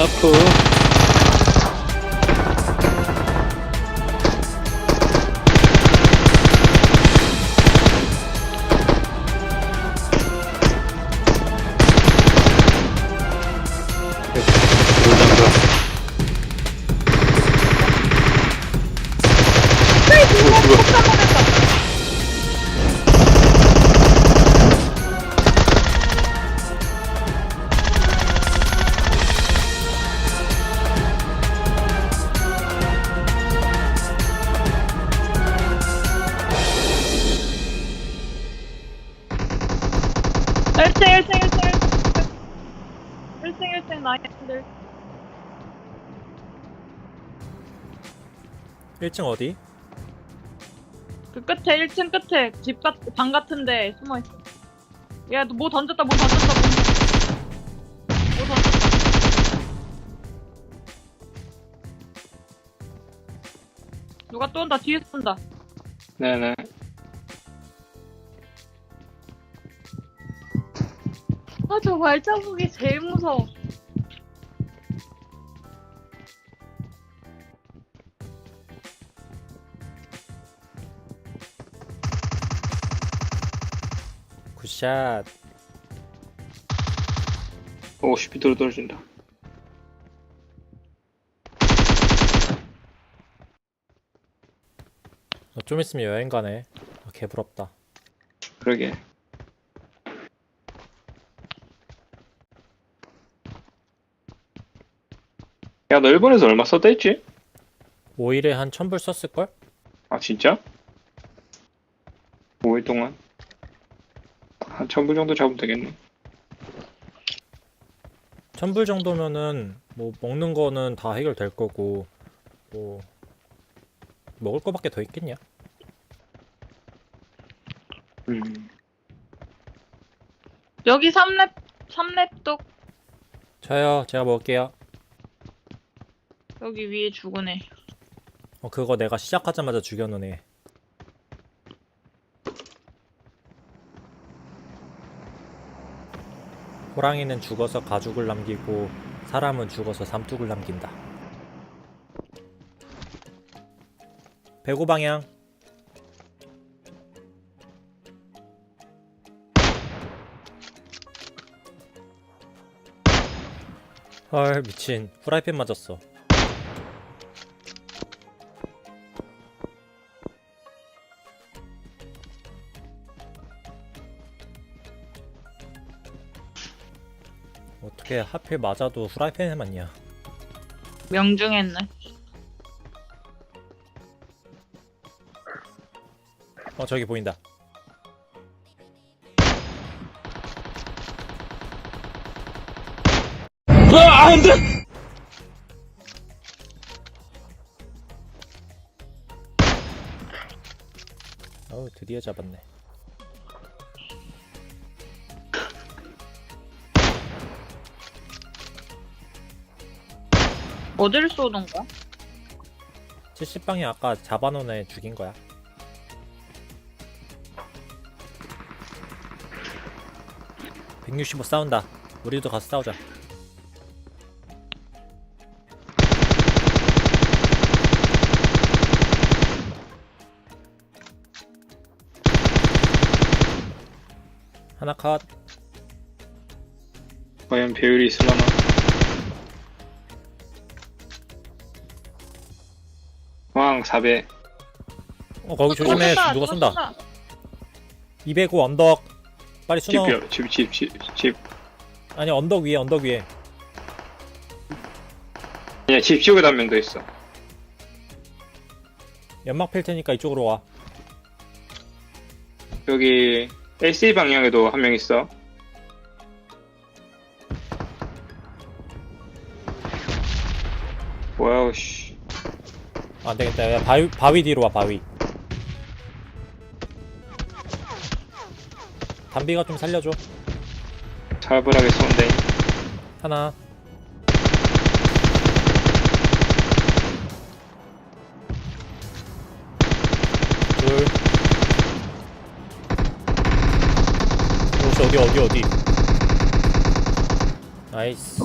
아프. 돌장가. 오, 죽어. 일층일층 나이들 1층 어디? 그 끝에 1층 끝에 집 같, 방 같은데 숨어 있어. 야, 너뭐 던졌다, 뭐 던졌다, 뭐, 뭐 던졌다. 누가 또 온다, 뒤에서 온다. 네네. 아, 저 발자국이 제일 무서워. 굿샷. 오, 슈피도로 떨어진다. 어, 좀 있으면 여행 가네. 아, 개부럽다. 그러게. 야, 너 일본에서 얼마 썼다 했지? 5일에 한 1000불 썼을걸? 아, 진짜? 5일 동안? 한 천불 정도 잡으면 되겠네. 1000불 정도면은 뭐 먹는 거는 다 해결될 거고 뭐 먹을 거밖에 더 있겠냐? 음. 여기 3렙, 3렙 독 저요. 제가 먹을게요. 여기 위에 죽으네. 어, 그거 내가 시작하자마자 죽여놓은 애. 호랑이는 죽어서 가죽을 남기고 사람은 죽어서 삼뚝을 남긴다. 배구 방향. 헐 미친 후라이팬 맞았어. 어떻게 하필 맞아도 후라이팬에 맞냐? 명중했네. 어 저기 보인다. 아, 안 돼! 어우 드디어 잡았네. 어딜 쏘는 거야? 70방이 아까 잡아놓은 애 죽인 거야. (165) 싸운다 우리도 가서 싸우자 하나 컷 과연 배율이 있으려나? 왕 4배. 어, 거기 조심해 쏜다, 누가 누가 쏜다 205 언덕 빨리 집, 순어 집, 집, 집, 집. 아니 언덕 위에 언덕 위에 아니야, 집 지옥에도 한명더 있어. 연막 펼 테니까 이쪽으로 와 여기 LC 방향에도 한 명 있어. 와우, 씨. 안 되겠다. 야, 바위, 바위 뒤로 와, 바위. 담비가 좀 살려줘. 살벌하게 쏜데. 하나. 둘. 혹시 어디, 어디, 어디. 나이스.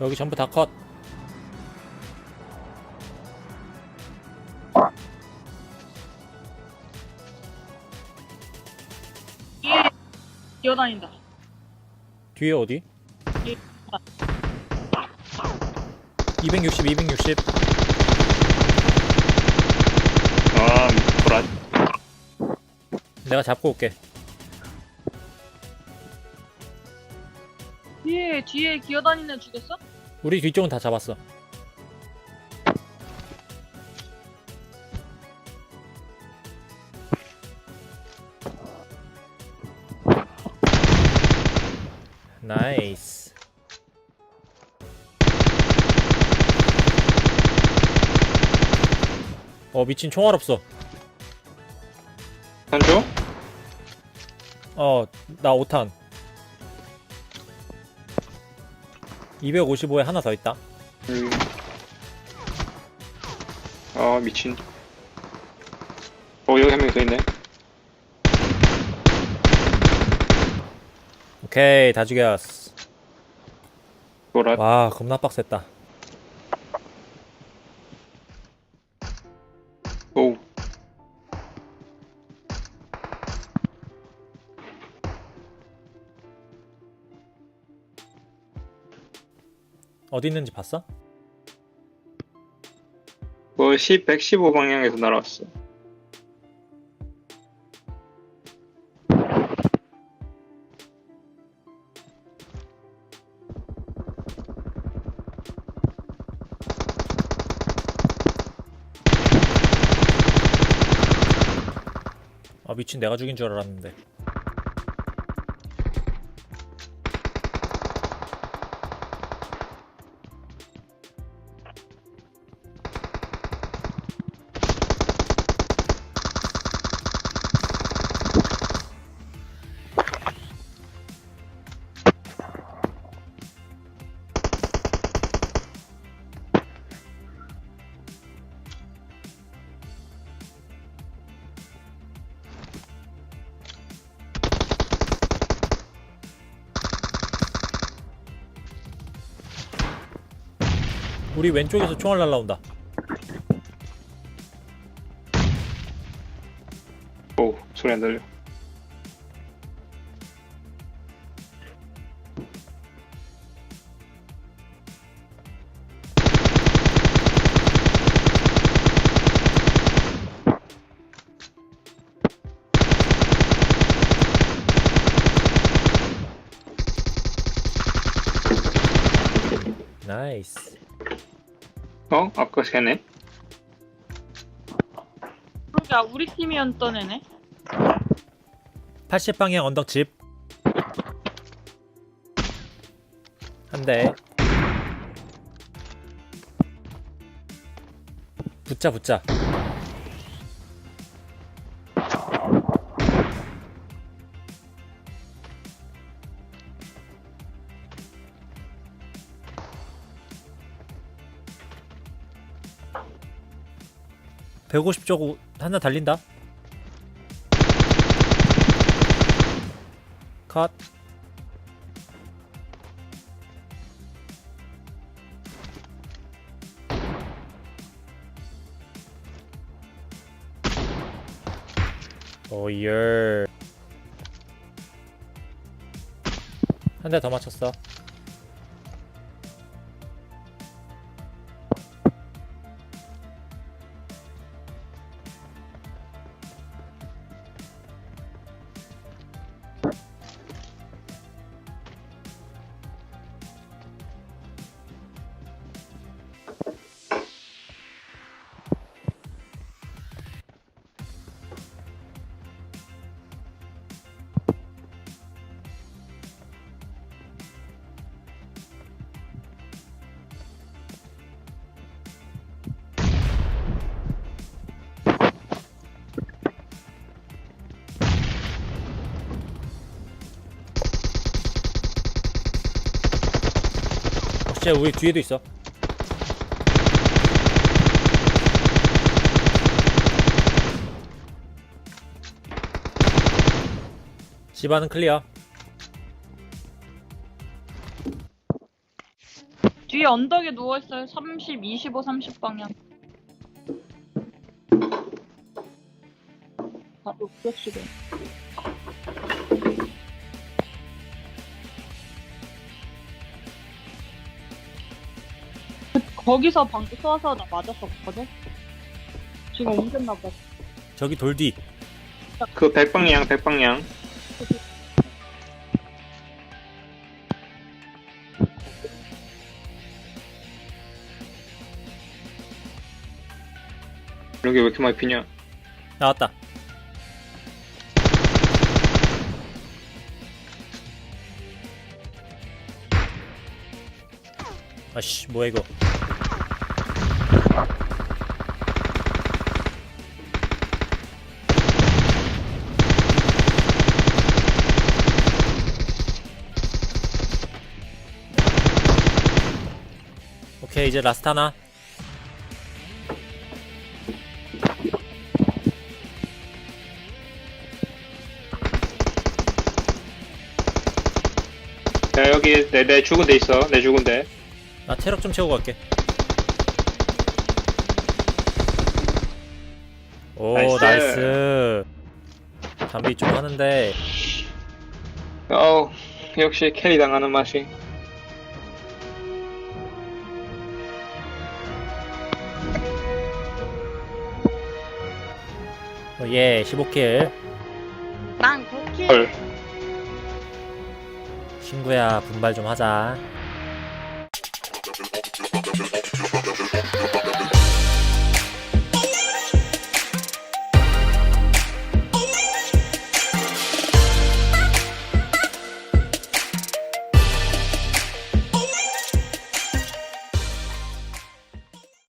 여기 전부 다 컷. 뒤에 기어다닌다. 뒤에 어디? 뒤에 260, 260. 아, 보라. 내가 잡고 올게. 뒤에 뒤에 기어다니는 애 죽였어? 우리 뒤쪽은 다 잡았어. 나이스. 어 미친 총알 없어. 한조? 어나 5탄. 255에 하나 더 있다. 음. 아, 미친. 어, 여기 한 명 더 있네. 오케이 다 죽였어. 보라. 와 겁나 빡셌다. 어디 있는지 봤어? 뭐, 10, 115 방향에서 날아왔어. 아 미친 내가 죽인 줄 알았는데. 우리 왼쪽에서 총알 날라온다. 오, 소리 안 들려. 나이스. 어? 아까 새네? 그러게 아, 우리 팀이었던 애네. 80방향 언덕 집. 한 대. 붙자 붙자. (150쪽) 하나 달린다. 컷. 오열. 한 대 더 맞췄어 혹시 우리 뒤에도 있어 집안은 클리어 여기 언덕에 누워있어요. 30, 25, 30 방향. 바로 그렇시 거기서 방금 쏘아서 나 맞았었거든? 지금 옮겼나봐. 저기 돌 뒤. 그 백방향 백방향 여기 왜 이렇게 많이 피냐 나왔다. 아씨, 뭐야 이거? 오케이 이제 라스트 하나. 야 여기 내, 내 죽은 데 있어 내 죽은 데 나 체력 좀 채우고 갈게. 오 나이스. 나이스. 잠비 좀 하는데 어우 역시 캐리 당하는 맛이 어, 예 15킬. 난 9킬. 헐 친구야 분발 좀 하자.